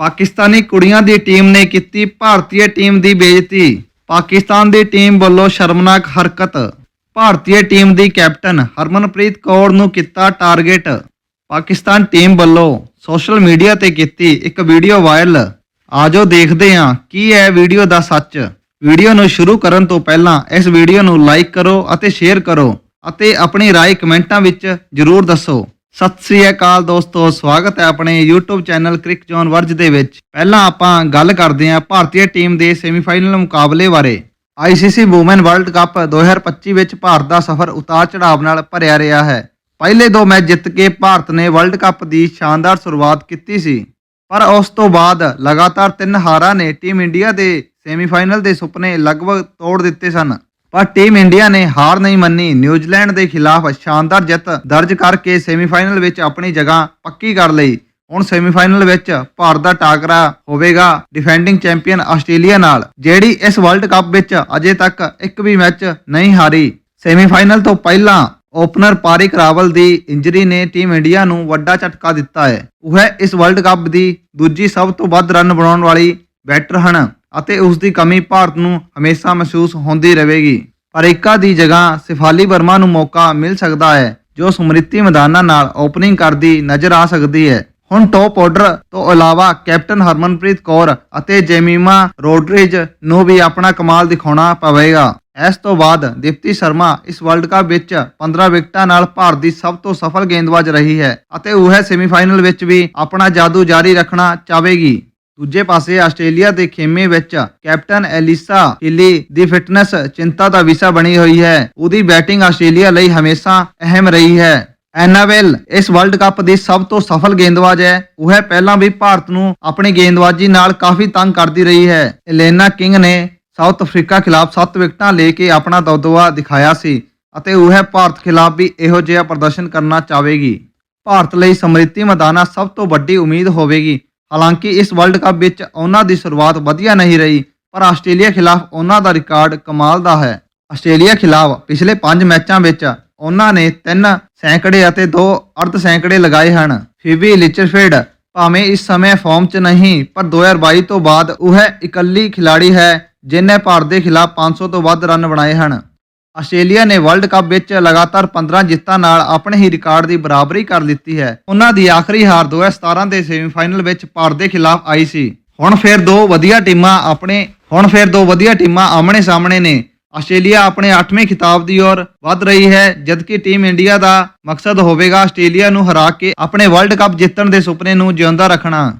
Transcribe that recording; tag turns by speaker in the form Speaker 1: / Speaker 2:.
Speaker 1: ਪਾਕਿਸਤਾਨੀ ਕੁੜੀਆਂ ਦੀ ਟੀਮ ਨੇ ਕੀਤੀ ਭਾਰਤੀ ਟੀਮ ਦੀ ਬੇਇੱਜ਼ਤੀ ਪਾਕਿਸਤਾਨ ਦੀ ਟੀਮ ਵੱਲੋਂ ਸ਼ਰਮਨਾਕ ਹਰਕਤ ਭਾਰਤੀ ਟੀਮ ਦੀ ਕੈਪਟਨ ਹਰਮਨਪ੍ਰੀਤ ਕੌਰ ਨੂੰ ਕੀਤਾ ਟਾਰਗੇਟ ਪਾਕਿਸਤਾਨ ਟੀਮ ਵੱਲੋਂ ਸੋਸ਼ਲ ਮੀਡੀਆ ਤੇ ਕੀਤੀ ਇੱਕ ਵੀਡੀਓ ਵਾਇਰਲ ਆਜੋ ਦੇਖਦੇ ਹਾਂ ਕੀ ਹੈ ਵੀਡੀਓ ਦਾ ਸੱਚ ਵੀਡੀਓ ਨੂੰ ਸ਼ੁਰੂ ਕਰਨ ਤੋਂ ਪਹਿਲਾਂ ਇਸ ਵੀਡੀਓ ਨੂੰ ਲਾਈਕ ਕਰੋ ਅਤੇ ਸ਼ੇਅਰ ਕਰੋ ਅਤੇ ਆਪਣੀ رائے ਕਮੈਂਟਾਂ ਵਿੱਚ ਜ਼ਰੂਰ ਦੱਸੋ ਸਤਿ ਸ੍ਰੀ ਅਕਾਲ ਦੋਸਤੋ, ਸਵਾਗਤ ਹੈ ਆਪਣੇ YouTube ਚੈਨਲ ਕ੍ਰਿਕ ਜੋਨ ਵਰਜ ਦੇ ਵਿੱਚ। ਪਹਿਲਾਂ ਆਪਾਂ ਗੱਲ ਕਰਦੇ ਹਾਂ ਭਾਰਤੀ ਟੀਮ ਦੇ ਸੈਮੀਫਾਈਨਲ ਮੁਕਾਬਲੇ ਬਾਰੇ। ICC ਵੂਮਨ ਵਰਲਡ ਕੱਪ 2025 ਵਿੱਚ ਭਾਰਤ ਦਾ ਸਫ਼ਰ ਉਤਾਰ ਚੜਾਵ ਨਾਲ ਭਰਿਆ ਰਿਹਾ ਹੈ। ਪਹਿਲੇ ਦੋ ਮੈਚ ਜਿੱਤ ਕੇ ਭਾਰਤ ਨੇ ਵਰਲਡ ਕੱਪ ਦੀ ਸ਼ਾਨਦਾਰ ਸ਼ੁਰੂਆਤ ਕੀਤੀ ਸੀ। ਪਰ ਉਸ ਤੋਂ ਬਾਅਦ ਲਗਾਤਾਰ ਤਿੰਨ ਹਾਰਾਂ ਨੇ ਟੀਮ ਇੰਡੀਆ ਦੇ ਸੈਮੀਫਾਈਨਲ ਦੇ ਸੁਪਨੇ ਲਗਭਗ ਤੋੜ ਦਿੱਤੇ ਸਨ। ਪਰ ਟੀਮ ਇੰਡੀਆ ਨੇ ਹਾਰ ਨਹੀਂ ਮੰਨੀ। ਨਿਊਜ਼ੀਲੈਂਡ ਦੇ ਖਿਲਾਫ ਸ਼ਾਨਦਾਰ ਜਿੱਤ ਦਰਜ ਕਰਕੇ ਸੈਮੀਫਾਈਨਲ ਵਿੱਚ ਆਪਣੀ ਜਗ੍ਹਾ ਪੱਕੀ ਕਰ ਲਈ। ਹੁਣ ਸੈਮੀਫਾਈਨਲ ਵਿੱਚ ਭਾਰਤ ਦਾ ਟਾਕਰਾ ਹੋਵੇਗਾ ਡਿਫੈਂਡਿੰਗ ਚੈਂਪੀਅਨ ਆਸਟ੍ਰੇਲੀਆ ਨਾਲ, ਜਿਹੜੀ ਇਸ ਵਰਲਡ ਕੱਪ ਵਿੱਚ ਅਜੇ ਤੱਕ ਇੱਕ ਵੀ ਮੈਚ ਨਹੀਂ ਹਾਰੀ। ਸੈਮੀਫਾਈਨਲ ਤੋਂ ਪਹਿਲਾਂ ਓਪਨਰ ਪਾਰਿਕ ਰਾਵਲ ਦੀ ਇੰਜਰੀ ਨੇ ਟੀਮ ਇੰਡੀਆ ਨੂੰ ਵੱਡਾ ਝਟਕਾ ਦਿੱਤਾ ਹੈ। ਉਹ ਇਸ ਵਰਲਡ ਕੱਪ ਦੀ ਦੂਜੀ ਸਭ ਤੋਂ ਵੱਧ ਰਨ ਬਣਾਉਣ ਵਾਲੀ ਬੈਟਰ ਹਨ। ਅਤੇ ਉਸ ਦੀ ਕਮੀ ਭਾਰਤ ਨੂੰ ਹਮੇਸ਼ਾ ਮਹਿਸੂਸ ਹੁੰਦੀ ਰਹੇਗੀ। ਪਰਿਕਾ ਦੀ ਜਗ੍ਹਾ ਸਿਫਾਲੀ ਵਰਮਾ ਨੂੰ ਮੌਕਾ ਮਿਲ ਸਕਦਾ ਹੈ, ਜੋ ਸਮ੍ਰਿਤੀ ਮੈਦਾਨਾਂ ਨਾਲ ਓਪਨਿੰਗ ਕਰਦੀ ਨਜ਼ਰ ਆ ਸਕਦੀ ਹੈ। ਹੁਣ ਟੌਪ ਆਰਡਰ ਤੋਂ ਇਲਾਵਾ ਕੈਪਟਨ ਹਰਮਨਪ੍ਰੀਤ ਕੌਰ ਅਤੇ ਜੈਮੀਮਾ ਰੋਡਰਿਜ ਨੂੰ ਵੀ ਆਪਣਾ ਕਮਾਲ ਦਿਖਾਉਣਾ ਪਵੇਗਾ। ਇਸ ਤੋਂ ਬਾਅਦ ਦੀਪਤੀ ਸ਼ਰਮਾ ਇਸ ਵਰਲਡ ਕੱਪ ਵਿੱਚ 15 ਵਿਕਟਾਂ ਨਾਲ ਭਾਰਤ ਦੀ ਸਭ ਤੋਂ ਸਫਲ ਗੇਂਦਬਾਜ਼ ਰਹੀ ਹੈ ਅਤੇ ਉਹ ਸੈਮੀਫਾਈਨਲ ਵਿੱਚ ਵੀ ਆਪਣਾ ਜਾਦੂ ਜਾਰੀ ਰੱਖਣਾ ਚਾਹੇਗੀ। ਦੂਜੇ ਪਾਸੇ ਆਸਟ੍ਰੇਲੀਆ ਦੇ ਖੇਮੇ ਵਿੱਚ ਕੈਪਟਨ ਐਲਿਸਾ ਹਿੱਲੀ ਦੀ ਫਿਟਨੈਸ ਚਿੰਤਾ ਦਾ ਵਿਸ਼ਾ ਬਣੀ ਹੋਈ ਹੈ। ਉਹਦੀ ਬੈਟਿੰਗ ਆਸਟ੍ਰੇਲੀਆ ਲਈ ਹਮੇਸ਼ਾ ਅਹਿਮ ਰਹੀ ਹੈ। ਐਨਾਵੈਲ ਇਸ ਵਰਲਡ ਕੱਪ ਦੀ ਸਭ ਤੋਂ ਸਫਲ ਗੇਂਦਬਾਜ਼ ਹੈ। ਉਹ ਹੈ ਪਹਿਲਾਂ ਵੀ ਭਾਰਤ ਨੂੰ ਆਪਣੀ ਗੇਂਦਬਾਜ਼ੀ ਨਾਲ ਕਾਫੀ ਤੰਗ ਕਰਦੀ ਰਹੀ ਹੈ। ਐਲੇਨਾ ਕਿੰਗ ਨੇ ਸਾਊਥ ਅਫਰੀਕਾ ਖਿਲਾਫ 7 ਵਿਕਟਾਂ ਲੈ ਕੇ ਆਪਣਾ ਦਬਦਬਾ ਦਿਖਾਇਆ ਸੀ ਅਤੇ ਉਹ ਹੈ ਭਾਰਤ ਖਿਲਾਫ ਵੀ ਇਹੋ ਜਿਹਾ ਪ੍ਰਦਰਸ਼ਨ ਕਰਨਾ ਚਾਹੇਗੀ। ਭਾਰਤ ਲਈ ਸਮ੍ਰਿਤੀ ਮੈਦਾਨਾ ਸਭ ਤੋਂ ਵੱਡੀ ਉਮੀਦ ਹੋਵੇਗੀ। ਹਾਲਾਂਕਿ ਇਸ ਵਰਲਡ ਕੱਪ ਵਿੱਚ ਉਹਨਾਂ ਦੀ ਸ਼ੁਰੂਆਤ ਵਧੀਆ ਨਹੀਂ ਰਹੀ, ਪਰ ਆਸਟ੍ਰੇਲੀਆ ਖਿਲਾਫ ਉਹਨਾਂ ਦਾ ਰਿਕਾਰਡ ਕਮਾਲ ਦਾ ਹੈ। ਆਸਟ੍ਰੇਲੀਆ ਖਿਲਾਫ ਪਿਛਲੇ 5 ਮੈਚਾਂ ਵਿੱਚ ਉਹਨਾਂ ਨੇ 3 ਸੈਂਕੜੇ ਅਤੇ 2 ਅਰਧ ਸੈਂਕੜੇ ਲਗਾਏ ਹਨ। ਫਿਬੀ ਲਿਚਰਫੀਲਡ ਭਾਵੇਂ ਇਸ ਸਮੇਂ ਫਾਰਮ 'ਚ ਨਹੀਂ, ਪਰ 2022 ਤੋਂ ਬਾਅਦ ਉਹ ਇਕੱਲੀ ਖਿਲਾੜੀ ਹੈ, ਜਿਨੇ ਭਾਰਤ ਦੇ ਖਿਲਾਫ 500 ਤੋਂ ਵੱਧ ਰਨ ਬਣਾਏ ਹਨ। ਆਸਟ੍ਰੇਲੀਆ ਨੇ ਵਰਲਡ ਕੱਪ ਵਿੱਚ ਲਗਾਤਾਰ 15 ਜਿੱਤਾਂ ਨਾਲ ਆਪਣੇ ਹੀ ਰਿਕਾਰਡ ਦੀ ਬਰਾਬਰੀ ਕਰ ਲਿੱਤੀ ਹੈ। ਉਹਨਾਂ ਦੀ ਆਖਰੀ ਹਾਰ 2017 ਦੇ ਸੈਮੀਫਾਈਨਲ ਵਿੱਚ ਭਾਰਤ ਦੇ ਖਿਲਾਫ ਆਈ ਸੀ। ਹੁਣ ਫਿਰ ਦੋ ਵਧੀਆ ਟੀਮਾਂ ਆਪਣੇ, ਹੁਣ ਫਿਰ ਦੋ ਵਧੀਆ ਟੀਮਾਂ ਆਮਣੇ ਸਾਹਮਣੇ ਨੇ। ਆਸਟ੍ਰੇਲੀਆ ਆਪਣੇ 8ਵੇਂ ਖਿਤਾਬ ਦੀ ਔਰ ਵੱਧ ਰਹੀ ਹੈ, ਜਦਕਿ ਟੀਮ ਇੰਡੀਆ ਦਾ ਮਕਸਦ ਹੋਵੇਗਾ ਆਸਟ੍ਰੇਲੀਆ ਨੂੰ ਹਰਾ ਕੇ ਆਪਣੇ ਵਰਲਡ ਕੱਪ ਜਿੱਤਣ ਦੇ ਸੁਪਨੇ ਨੂੰ ਜਿਉਂਦਾ ਰੱਖਣਾ।